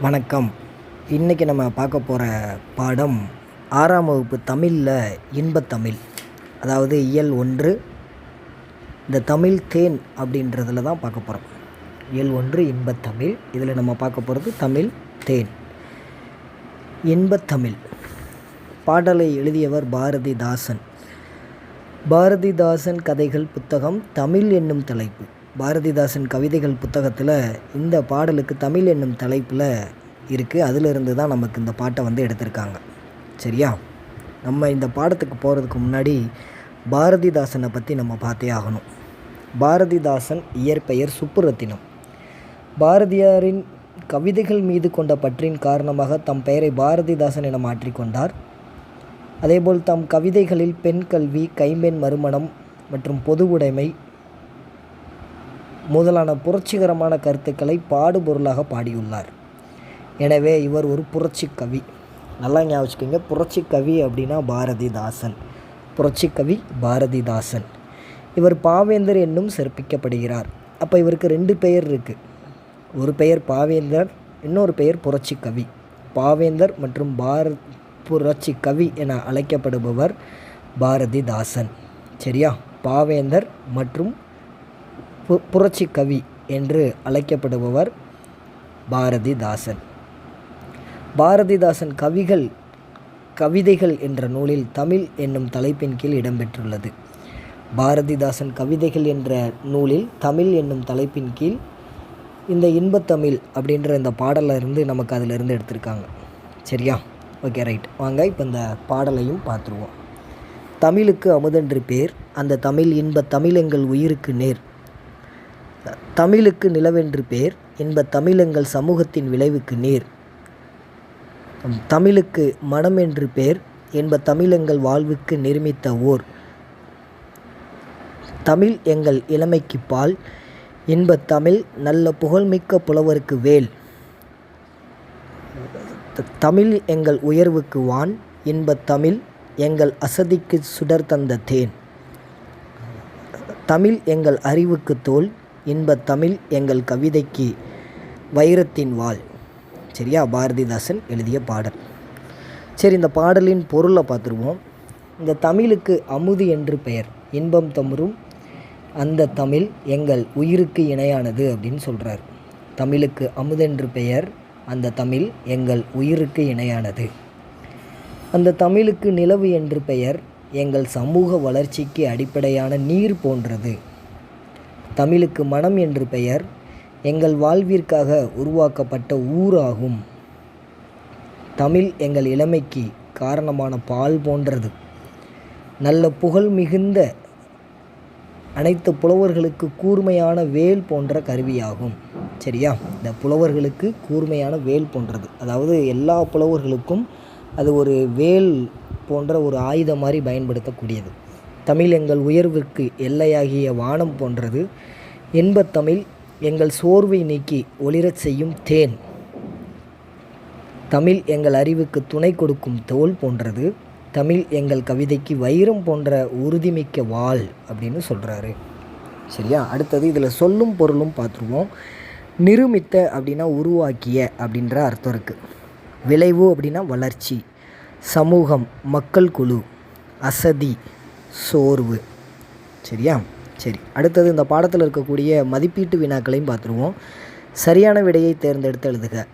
வணக்கம். இன்றைக்கி நம்ம பார்க்க போகிற பாடம் ஆறாம் வகுப்பு தமிழில் இன்பத்தமிழ். அதாவது இயல் ஒன்று இந்த தமிழ் தேன் அப்படின்றதுல தான் பார்க்க போகிறோம் இயல் ஒன்று இன்பத்தமிழ். இதில் நம்ம பார்க்க போகிறது தமிழ் தேன். இன்பத்தமிழ். பாடலை எழுதியவர் பாரதிதாசன். பாரதிதாசன் கதைகள் புத்தகம் தமிழ் என்னும் தலைப்பு. பாரதிதாசன் கவிதைகள் புத்தகத்தில் இந்த பாடலுக்கு தமிழ் என்னும் தலைப்பில் இருக்குது அதிலிருந்து தான் நமக்கு இந்த பாட்டை வந்து எடுத்திருக்காங்க. சரியா? நம்ம இந்த பாடத்துக்கு போகிறதுக்கு முன்னாடி பாரதிதாசனை பற்றி நம்ம பார்த்தே ஆகணும். பாரதிதாசன் இயற்பெயர் சுப்புரத்தினம். பாரதியாரின் கவிதைகள் மீது கொண்ட பற்றின் காரணமாக தம் பெயரை பாரதிதாசன் என மாற்றிக்கொண்டார் அதேபோல் தம் கவிதைகளில் பெண் கல்வி கைம்பெண் மறுமணம் மற்றும் பொது உடைமை முதலான புரட்சிகரமான கருத்துக்களை பாடுபொருளாக பாடியுள்ளார். எனவே இவர் ஒரு புரட்சி கவி நல்லா ஞாபகம் வச்சுக்கோங்க புரட்சி கவி அப்படின்னா பாரதிதாசன். புரட்சி கவி பாரதிதாசன். இவர் பாவேந்தர் என்னும் சிறப்பிக்கப்படுகிறார் அப்போ இவருக்கு ரெண்டு பெயர் இருக்குது ஒரு பெயர் பாவேந்தர் இன்னொரு பெயர் புரட்சி கவி பாவேந்தர் மற்றும் பார புரட்சி கவி என அழைக்கப்படுபவர் பாரதிதாசன். சரியா? பாவேந்தர் மற்றும் பு புரட்சி கவி என்று அழைக்கப்படுபவர் பாரதிதாசன். பாரதிதாசன் கவிகள் கவிதைகள் என்ற நூலில் தமிழ் என்னும் தலைப்பின் கீழ் இடம்பெற்றுள்ளது. பாரதிதாசன் கவிதைகள் என்ற நூலில் தமிழ் என்னும் தலைப்பின் கீழ் இந்த இன்பத்தமிழ் அப்படின்ற இந்த பாடலில் இருந்து நமக்கு அதிலிருந்து எடுத்திருக்காங்க. சரியா? ஓகே ரைட் வாங்க இப்போ இந்த பாடலையும் பார்த்துருவோம். தமிழுக்கு அமுதென்று பேர் அந்த தமிழ் இன்ப தமிழ் எங்கள் உயிருக்கு நேர். தமிழுக்கு நிலவென்று பேர் இன்ப தமிழ் எங்கள் சமூகத்தின் விளைவுக்கு நீர். தமிழுக்கு மனம் என்று பேர் என்ப தமிழ் எங்கள் வாழ்வுக்கு நிர்மித்த ஓர். தமிழ் எங்கள் இளமைக்கு பால் இன்ப தமிழ் நல்ல புகழ்மிக்க புலவருக்கு வேல். தமிழ் எங்கள் உயர்வுக்கு வான் இன்ப தமிழ் எங்கள் அசதிக்கு சுடர் தந்த தேன். தமிழ் எங்கள் அறிவுக்கு தோல் இன்பத் தமிழ் எங்கள் கவிதைக்கு வைரத்தின் வாள். சரியா? பாரதிதாசன் எழுதிய பாடல். சரி இந்த பாடலின் பொருளை பார்த்துருவோம். இந்த தமிழுக்கு அமுது என்று பெயர். இன்பம் தமரும் அந்த தமிழ் எங்கள் உயிருக்கு இணையானது அப்படின்னு சொல்கிறார் தமிழுக்கு அமுதென்று பெயர். அந்த தமிழ் எங்கள் உயிருக்கு இணையானது. அந்த தமிழுக்கு நிலவு என்று பெயர். எங்கள் சமூக வளர்ச்சிக்கு அடிப்படையான நீர் போன்றது. தமிழுக்கு மனம் என்று பெயர் எங்கள் வாழ்விற்காக உருவாக்கப்பட்ட ஊராகும். தமிழ் எங்கள் இளமைக்கு காரணமான பால் போன்றது. நல்ல புகழ் மிகுந்த அனைத்து புலவர்களுக்கு கூர்மையான வேல் போன்ற கருவியாகும். சரியா? இந்த புலவர்களுக்கு கூர்மையான வேல் போன்றது. அதாவது எல்லா புலவர்களுக்கும் அது ஒரு வேல் போன்ற ஒரு ஆயுதம் மாதிரி பயன்படுத்தக்கூடியது. தமிழ் எங்கள் உயர்வுக்கு எல்லையாகிய வானம் போன்றது. இன்பத்தமிழ் எங்கள் சோர்வை நீக்கி ஒளிரச் செய்யும் தேன். தமிழ் எங்கள் அறிவுக்கு துணை கொடுக்கும் தோல் போன்றது. தமிழ் எங்கள் கவிதைக்கு வைரம் போன்ற உறுதிமிக்க வாள் அப்படின்னு சொல்கிறாரு சரியா? அடுத்தது இதில் சொல்லும் பொருளும் பார்த்துருவோம். நிருமித்த அப்படின்னா உருவாக்கிய அப்படின்ற அர்த்தம் இருக்குது விளைவு அப்படின்னா வளர்ச்சி. சமூகம் மக்கள் குழு. அசதி. சோர்வு. சரியா? சரி. அடுத்தது இந்த பாடத்தில் இருக்கக்கூடிய மதிப்பீட்டு வினாக்களையும் பார்த்துருவோம். சரியான விடையை தேர்ந்தெடுத்து எழுதுக.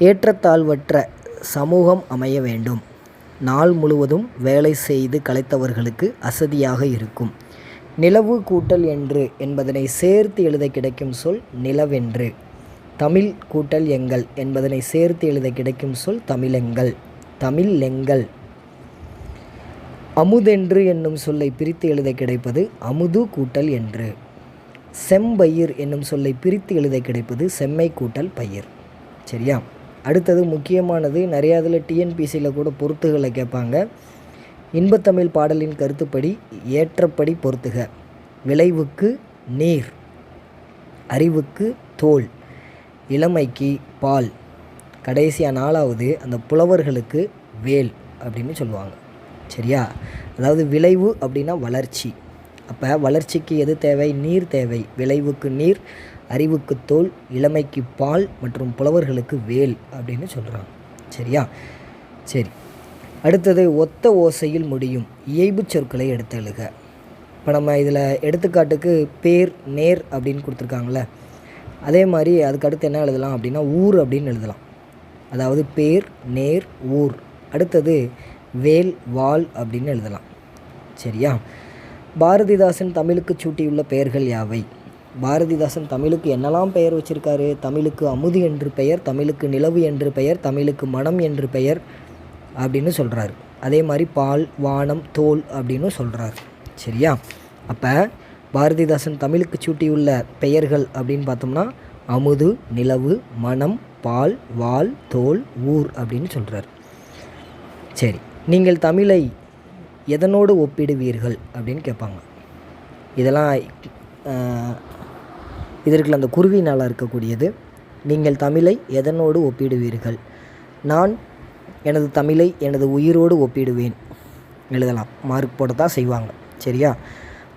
ஏற்றத்தாழ்வற்ற சமூகம் அமைய வேண்டும். நாள் முழுவதும் வேலை செய்து கலைத்தவர்களுக்கு அசதியாக இருக்கும். நிலவு கூட்டல் என்று என்பதனை சேர்த்து எழுத கிடைக்கும் சொல் நிலவென்று. தமிழ் கூட்டல் எங்கள் என்பதனை சேர்த்து எழுத கிடைக்கும் சொல் தமிழெங்கள். தமிழெங்கள் அமுதென்று என்னும் சொல்லை பிரித்து எழுத கிடைப்பது அமுது கூட்டல் என்று. செம்பயிர் என்னும் சொல்லை பிரித்து எழுத கிடைப்பது செம்மை கூட்டல் பயிர். சரியா? அடுத்தது முக்கியமானது நிறையா இதில் டிஎன்பிசியில் கூட பொருத்துகளை கேட்பாங்க. இன்பத்தமிழ் பாடலின் கருத்துப்படி ஏற்றப்படி பொருத்துக. விளைவுக்கு நீர் அறிவுக்கு தோல் இளமைக்கு பால் கடைசியாக நாலாவது அந்த புலவர்களுக்கு வேல் அப்படின்னு சொல்லுவாங்க. சரியா? அதாவது விளைவு அப்படின்னா வளர்ச்சி. அப்போ வளர்ச்சிக்கு எது தேவை? நீர் தேவை. விளைவுக்கு நீர் அறிவுக்கு தோல் இளமைக்கு பால் மற்றும் புலவர்களுக்கு வேல் அப்படின்னு சொல்கிறாங்க சரியா? சரி. அடுத்தது ஒத்த ஓசையில் முடியும். இயைபுச் சொற்களை எடுத்து எழுக இப்போ நம்ம இதில் எடுத்துக்காட்டுக்கு பேர் நேர் அப்படின்னு கொடுத்துருக்காங்களே அதே மாதிரி அதுக்கு அடுத்து என்ன எழுதலாம் அப்படின்னா ஊர் அப்படின்னு எழுதலாம். அதாவது பேர் நேர் ஊர். அடுத்தது வேல் வாள் அப்படின்னு எழுதலாம். சரியா? பாரதிதாசன் தமிழுக்கு சூட்டியுள்ள பெயர்கள் யாவை? பாரதிதாசன் தமிழுக்கு என்னெல்லாம் பெயர் வச்சுருக்காரு? தமிழுக்கு அமுது என்று பெயர் தமிழுக்கு நிலவு என்று பெயர் தமிழுக்கு மனம் என்று பெயர் அப்படின்னு சொல்கிறாரு அதே மாதிரி பால் வானம் தோல் அப்படின்னு சொல்கிறாரு சரியா? அப்போ பாரதிதாசன் தமிழுக்கு சூட்டியுள்ள பெயர்கள் அப்படின்னு பார்த்தோம்னா அமுது நிலவு மனம் பால் வால் தோல் ஊர் அப்படின்னு சொல்கிறார் சரி. நீங்கள் தமிழை எதனோடு ஒப்பிடுவீர்கள் அப்படின்னு கேட்பாங்க. இதெல்லாம் இதற்குள்ள அந்த குருவினால் இருக்கக்கூடியது. நீங்கள் தமிழை எதனோடு ஒப்பிடுவீர்கள்? நான் எனது தமிழை எனது உயிரோடு ஒப்பிடுவேன். எழுதலாம். மார்க் போட தான் செய்வாங்க. சரியா?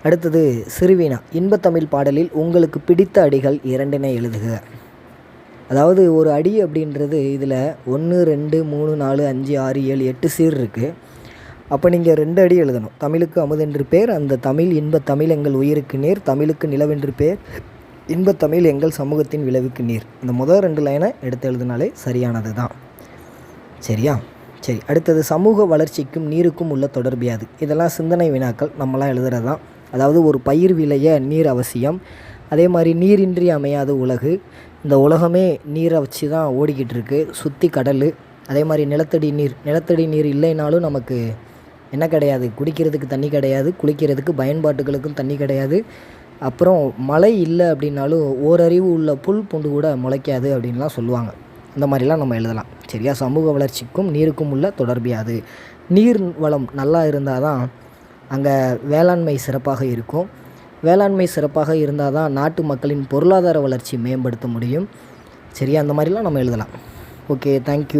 அடுத்தது சிறுவீனா இன்பத்தமிழ் பாடலில் உங்களுக்கு பிடித்த அடிகள் இரண்டினை எழுதுக. அதாவது ஒரு அடி அப்படின்றது இதில் ஒன்று ரெண்டு மூணு நாலு அஞ்சு ஆறு ஏழு எட்டு சீர் இருக்குது அப்போ நீங்கள் ரெண்டு அடி எழுதணும். தமிழுக்கு அமுதென்று பேர் அந்த தமிழ் இன்ப தமிழ் எங்கள் உயிருக்கு நேர் தமிழுக்கு நிலவென்று பேர் இன்ப தமிழ் எங்கள் சமூகத்தின் விளைவுக்கு நீர். இந்த முதல் ரெண்டு லைனை எடுத்து எழுதினாலே சரியானது தான். சரியா? சரி அடுத்தது சமூக வளர்ச்சிக்கும் நீருக்கும் உள்ள தொடர்பியாது இதெல்லாம் சிந்தனை வினாக்கள். நம்மளாம் எழுதுறது தான். அதாவது ஒரு பயிர் விளைய நீர் அவசியம். அதே மாதிரி நீரின்றி அமையாத உலகு இந்த உலகமே நீரை வச்சு தான் ஓடிக்கிட்டு இருக்கு சுற்றி கடல். அதே மாதிரி நிலத்தடி நீர். நிலத்தடி நீர் இல்லைனாலும் நமக்கு என்ன கிடையாது? குடிக்கிறதுக்கு தண்ணி கிடையாது. குளிக்கிறதுக்கு பயன்பாட்டுகளுக்கும் தண்ணி கிடையாது. அப்புறம் மழை இல்லை அப்படின்னாலும் ஓரறிவு உள்ள புல் பூண்டு கூட முளைக்காது அப்படின்லாம் சொல்லுவாங்க. இந்த மாதிரிலாம் நம்ம எழுதலாம். சரியா? சமூக வளர்ச்சிக்கும் நீருக்கும் உள்ள தொடர்பியாது நீர் வளம் நல்லா இருந்தால் தான் அங்கே வேளாண்மை சிறப்பாக இருக்கும். வேளாண்மை சிறப்பாக இருந்தால் தான் நாட்டு மக்களின் பொருளாதார வளர்ச்சி மேம்படுத்த முடியும். சரியா? அந்த மாதிரிலாம் நம்ம எழுதலாம். Okay thank you